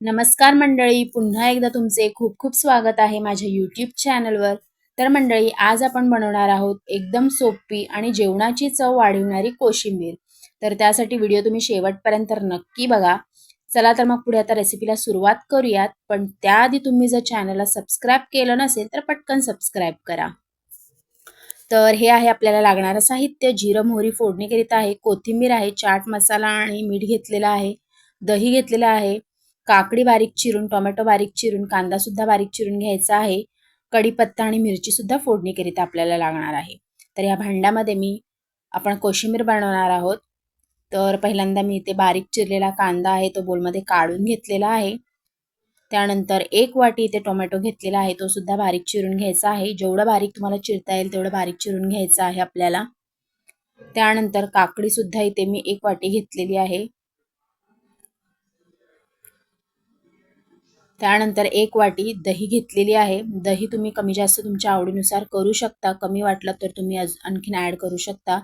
नमस्कार मंडळी पुन्हा एकदा तुमचे खूप खूप स्वागत आहे माझ्या यूट्यूब चॅनलवर तर मंडळी आज आपण बनवणार आहोत एकदम सोपी आणि जेवणाची चव वाढवणारी कोशिंबीर. तर त्यासाठी व्हिडिओ तुम्ही शेवटपर्यंत नक्की बघा. चला तर मग पुढे आता रेसिपीला सुरुवात करूयात. पण त्याआधी तुम्ही जर चॅनलला सबस्क्राईब केलं नसेल तर पटकन सबस्क्राईब करा. तर हे आहे आपल्याला लागणारं साहित्य. जिरं मोहरी फोडणीकरिता आहे. कोथिंबीर आहे. चाट मसाला आणि मीठ घेतलेला आहे. दही घेतलेलं आहे. काकडी बारीक चिरून टोमॅटो बारीक चिरून कांदा सुद्धा बारीक चिरून घ्यायचा आहे. कढीपत्ता आणि मिरची सुद्धा फोडणीकरिता आपल्याला लागणार आहे. तर या भांड्यामध्ये मी आपण कोशिंबीर बनवणार आहोत. तर पहिल्यांदा मी इथे बारीक चिरलेला कांदा आहे तो बोलमध्ये काढून घेतलेला आहे. त्यानंतर एक वाटी इथे टोमॅटो घेतलेला आहे तो सुद्धा बारीक चिरून घ्यायचा आहे. जेवढं बारीक तुम्हाला चिरता येईल तेवढं बारीक चिरून घ्यायचं आहे आपल्याला. त्यानंतर काकडीसुद्धा इथे मी एक वाटी घेतलेली आहे. त्यानंतर एक वाटी दही घेतलेली आहे. दही तुम्ही कमी जास्त तुमच्या आवडीनुसार करू शकता. कमी वाटलं तर तुम्ही आणखीन ॲड करू शकता.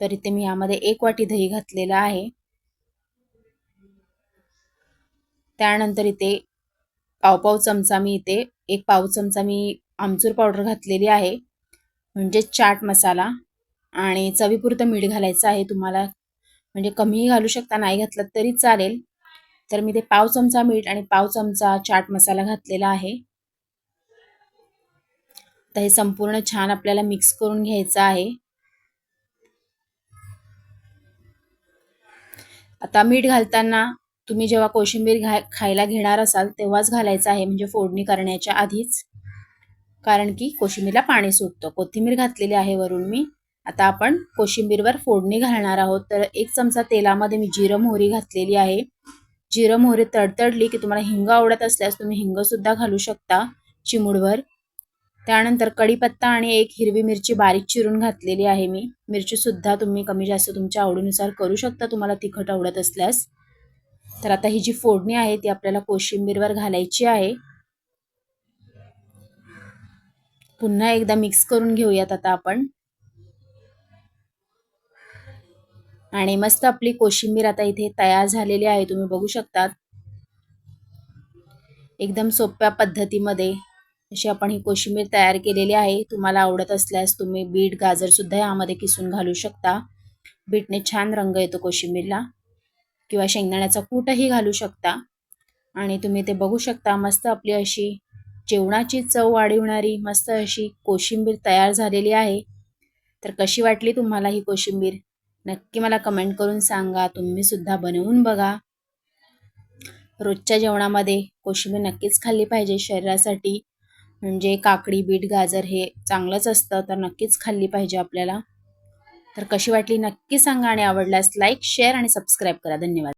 तर इथे मी यामध्ये एक वाटी दही घातलेला आहे. त्यानंतर इथे पावपाव चमचा मी इथे एक पाव चमचा मी आमचूर पावडर घातलेली आहे. म्हणजे चाट मसाला आणि चवीपुरतं मीठ घालायचं आहे. तुम्हाला म्हणजे कमीही घालू शकता नाही घातलं तरी चालेल. तर मी ते पाव चमचा मीठ आणि पाव चमचा चाट मसाला घातलेला आहे. तर हे संपूर्ण छान आपल्याला मिक्स करून घ्यायचं आहे. आता मीठ घालताना तुम्ही जेव्हा कोशिंबीर घा खायला घेणार असाल तेव्हाच घालायचं आहे म्हणजे फोडणी करण्याच्या आधीच. कारण की कोशिंबीरला पाणी सुटतं. कोथिंबीर घातलेली आहे वरून मी. आता आपण कोशिंबीरवर फोडणी घालणार आहोत. तर एक चमचा तेलामध्ये मी जिरं मोहरी घातलेली आहे. जिरं मोहरी तडतडली की तुम्हाला हिंग आवडत असल्यास तुम्ही हिंगसुद्धा घालू शकता चिमुडवर. त्यानंतर कढीपत्ता आणि एक हिरवी मिरची बारीक चिरून घातलेली आहे मी. मिरचीसुद्धा तुम्ही कमी जास्त तुमच्या आवडीनुसार करू शकता तुम्हाला तिखट आवडत असल्यास. तर आता ही जी फोडणी आहे ती आपल्याला कोशिंबीरवर घालायची आहे. पुन्हा एकदा मिक्स करून घेऊयात आता आपण. आणि मस्त आपली कोशिंबीर आता इथे तयार झालेली आहे तुम्ही बघू शकतात. एकदम सोप्या पद्धतीमध्ये अशी आपण ही कोशिंबीर तयार केलेली आहे. तुम्हाला आवडत असल्यास तुम्ही बीट गाजर सुद्धा यामध्ये किसून घालू शकता. बीटने छान रंग येतो कोशिंबीरला. किंवा शेंगदाण्याचा कूटही घालू शकता. आणि तुम्ही ते बघू शकता मस्त आपली अशी जेवणाची चव वाढवणारी मस्त अशी कोशिंबीर तयार झालेली आहे. तर कशी वाटली तुम्हाला ही कोशिंबीर? नक्की मला कमेंट करून सांगा. तुम्ही सुद्धा बनवून बघा. रोजच्या जेवणामध्ये कोशिंबीर नक्कीच खाल्ली पाहिजे शरीरासाठी. म्हणजे काकडी बीट गाजर हे चांगलंच असतं तर नक्कीच खाल्ली पाहिजे आपल्याला. तर कशी वाटली नक्की सांगा आणि आवडल्यास लाईक शेअर आणि सबस्क्राईब करा. धन्यवाद.